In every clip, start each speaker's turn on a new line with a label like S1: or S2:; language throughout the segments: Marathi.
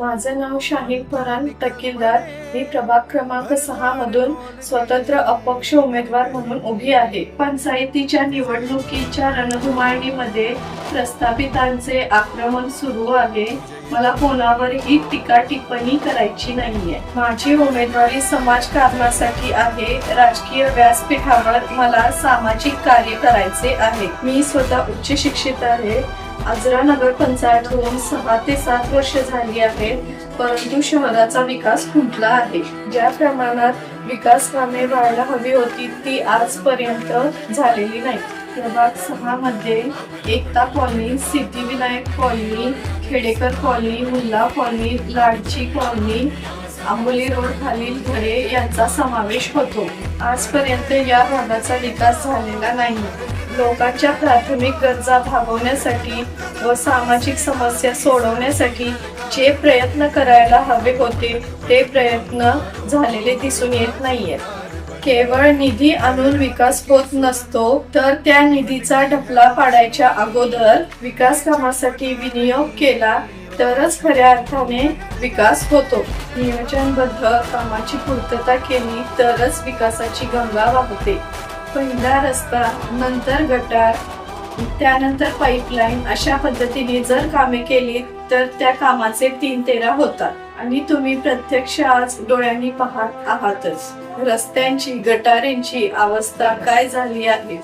S1: माझं नाव शाहीन परान तकीलदार मी प्रभाग क्रमांक सहा मधून स्वतंत्र अपक्ष उमेदवार म्हणून उभी आहे. पंचायतीच्या निवडणुकीच्या रणधुमाळणीमध्ये प्रस्थापितांचे आक्रमण सुरू आहे. मला कोणावरही टीका टिप्पणी करायची नाहीये. माझी उमेदवारी समाजकारणासाठी आहे. राजकीय व्यासपीठावर मला सामाजिक कार्य करायचे आहे. मी स्वतः उच्च शिक्षित आहे. आजरा नगर पंचायत होऊन सहा ते सात वर्ष झाली आहेत परंतु शहराचा विकास खुंटला आहे. ज्या प्रमाणात विकास कामे व्हायला हवी होती ती आजपर्यंत झालेली नाही प्रभाग सहा मध्ये Ekta colony Siddhivinayak colony Khedekar colony Mulla colony लाडची colony Amboli road खालील घरे यांचा समावेश होतो. आजपर्यंत या भागाचा विकास झालेला नाही. लोकांच्या प्राथमिक गरजा भागवण्यासाठी व सामाजिक समस्या सोडवण्यासाठी जे प्रयत्न करायला हवे होते ते प्रयत्न झालेले दिसून येत नाहीयेत केवळ निधी आणून विकास होत नसतो तर त्या निधीचा ढपला पाडायच्या अगोदर विकास कामासाठी विनियोग केला तरच खऱ्या अर्थाने विकास होतो. नियोजनबद्ध कामाची पूर्तता केली तरच विकासाची गंगा वाहते. पहिला रस्ता नंतर गटार त्यानंतर पाईपलाईन अशा पद्धतीने जर कामे केली तर त्या कामाचे तीन तेरा होतात. आणि तुम्ही प्रत्यक्ष आज डोळ्यांनी पाहत आहातच. रस्त्यांची गटारांची अवस्था काय झाली आहे?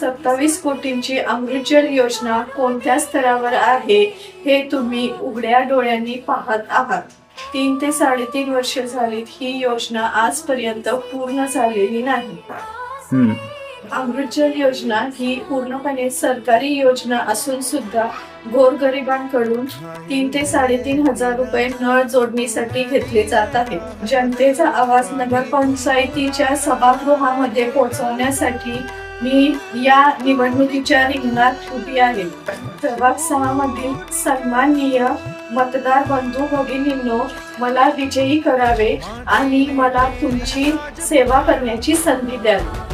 S1: सत्तावीस कोटींची अमृतजल योजना कोणत्या स्तरावर आहे हे तुम्ही उघड्या डोळ्यांनी पाहत आहात. तीन ते साडेतीन वर्ष झालीत ही योजना आजपर्यंत पूर्ण झालेली नाही. अमृतजल योजना ही पूर्णपणे सरकारी योजना असून सुद्धा गोरगरिबांकडून तीन ते साडेतीन हजार रुपये नळ जोडणीसाठी घेतले जात आहेत. जनतेचा आवाज नगरपंचायतीच्या सभागृहामध्ये पोहोचवण्यासाठी मी या निवडणुकीच्या रिंगणात उभी आहे. प्रभाग सहा मधील सन्माननीय मतदार बंधू भगिनींनो मला विजयी करावे आणि मला तुमची सेवा करण्याची संधी द्यावी.